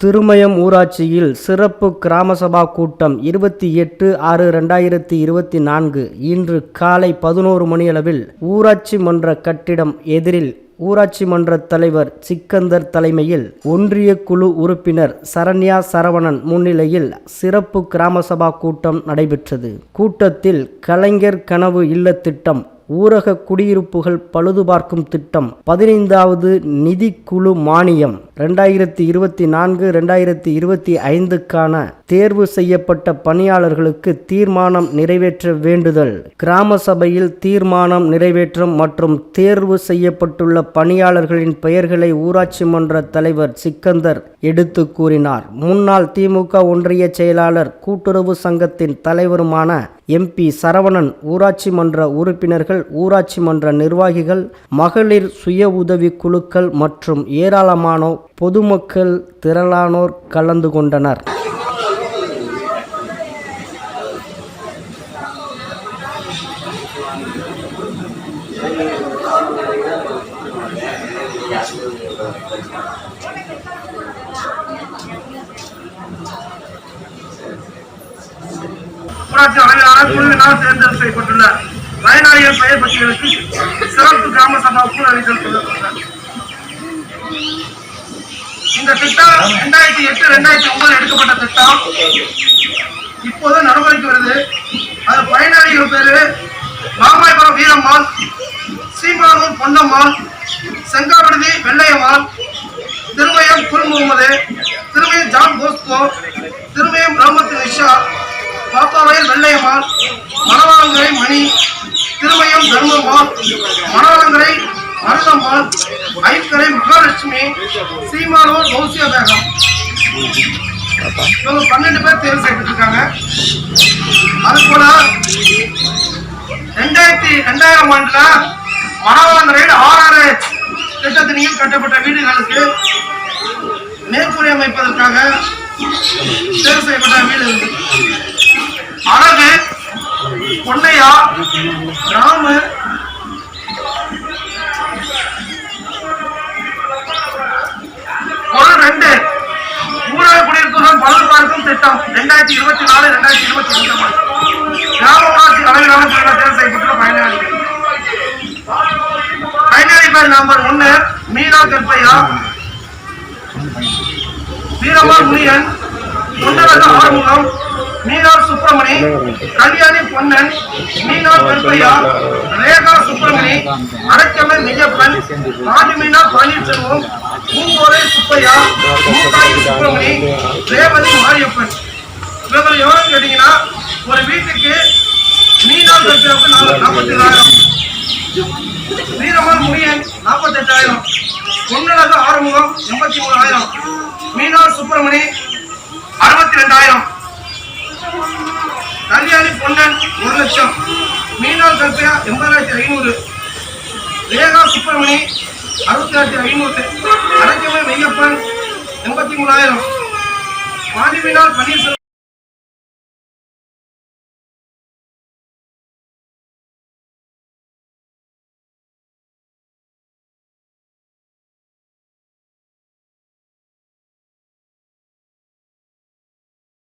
திருமயம் ஊராட்சியில் சிறப்பு கிராம சபா கூட்டம் இருபத்தி எட்டு ஆறு ரெண்டாயிரத்தி இருபத்தி நான்கு. இன்று காலை பதினோரு மணியளவில் ஊராட்சி மன்ற கட்டிடம் எதிரில் ஊராட்சி மன்ற தலைவர் சிக்கந்தர் தலைமையில் ஒன்றிய குழு உறுப்பினர் சரண்யா சரவணன் முன்னிலையில் சிறப்பு கிராம சபா கூட்டம் நடைபெற்றது. கூட்டத்தில் கலைஞர் கனவு இல்ல திட்டம் ஊரக குடியிருப்புகள் பழுதுபார்க்கும் திட்டம். பதினைந்தாவது நிதிக்குழு மானியம். ரெண்டாயிரத்தி இருபத்தி நான்கு ரெண்டாயிரத்தி இருபத்தி ஐந்துக்கான தேர்வு செய்யப்பட்ட பணியாளர்களுக்கு தீர்மானம் நிறைவேற்ற வேண்டுதல். கிராம சபையில் தீர்மானம் நிறைவேற்றம் மற்றும் தேர்வு செய்யப்பட்டுள்ள பணியாளர்களின் பெயர்களை ஊராட்சி மன்ற தலைவர் சிக்கந்தர் எடுத்து கூறினார். முன்னாள் திமுக ஒன்றிய செயலாளர் கூட்டுறவு சங்கத்தின் தலைவருமான எம்பி சரவணன் ஊராட்சி மன்ற உறுப்பினர்கள் ஊராட்சி மன்ற நிர்வாகிகள் மகளிர் சுய உதவி குழுக்கள் மற்றும் ஏராளமானோர் பொதுமக்கள் திரளானோர் கலந்து கொண்டனர். ஊராட்சி அளவிலான குழுவினால் தேர்ந்தெடுப்பு செய்யப்பட்டுள்ள பயனாளிகள் பெயர் பட்டியலுக்கு சிறப்பு கிராம சபா அளித்தல் இந்த திட்டம் ரெண்டாயிரத்தி எட்டு ரெண்டாயிரத்தி ஒன்பது எடுக்கப்பட்ட திட்டம். இப்போது நடைமுறைக்கு வருது. அது பயனாளிகள் பேரு மாமாயபுரம் வீரம்மாள் சீமானூர் பொன்னம்மாள் செங்காவிடுதி வெள்ளையம்மாள் திருமயம் குல் முகமது திருமயம் ஜான் போஸ்கோ திருமயம் ரஹமத்து நிஷா பாப்பாவயல் வெள்ளையம்மாள் மணவாளங்கரை மணி திருமயம் தர்மம்மாள் மணவாளங்கரை மருதம்மாள் ஐக்கரை மகாலட்சுமி சீமானூர் கௌசியா பேகம் இவங்க பன்னெண்டு பேர் தேர்வு செய்யப்பட்டிருக்காங்க அது போல ரெண்டாயிரத்தி ரெண்டாயிரம் ஆண்டுல மணவாளங்கரையில் ஆறாறு திட்டத்தின் கட்டப்பட்ட வீடுகளுக்கு மேற்கூரை அமைப்பதற்காக தேர்வு செய்யப்பட்ட வீடு அழகு பொன்னையா ராமு பொருள் ரெண்டு. ஊரக குடியிருப்புகள் பலர் பார்க்கும் திட்டம். ரெண்டாயிரத்தி இருபத்தி நாலு ரெண்டாயிரத்தி இருபத்தி அஞ்சாம் கிராம ஊராட்சி அளவிலான மீனா கற்பையா வீரமா முனியன் தொண்டரக ஆறுமுகம் மீனார் சுப்பிரமணி கல்யாணி பொன்னன் மீனார் கல்பையா ரேகா சுப்பிரமணி அரக்கமன் மெய்யப்பன் ராஜமீனா பழனிசெல்வம் பூங்கோரை சுப்பையா மூக்காயி சுப்பிரமணி ரேவதி மாரியப்பன். இவங்க எவ்வளவு கேட்டீங்கன்னா ஒரு வீட்டுக்கு மீனார் கருப்பையாவுக்கு நாற்பத்தி ஏழாயிரம். வீரமால் முனியன் நாற்பத்தெட்டாயிரம். பொன்னழக ஆறுமுகம் எண்பத்தி மூணாயிரம் மீனார் சுப்பிரமணி அறுபத்தி ரெண்டாயிரம் கல்யாணி பொன்னன் ஒரு லட்சம். மீனார் கல்பியா எண்பதாயிரத்தி ஐநூறு. ரேகா சுப்பிரமணி அறுபத்தி ஐநூறு. அரைக்கமே மெய்யப்பன் எண்பத்தி மூணாயிரம் மாடிமீனார் பன்னீர்செல்வம்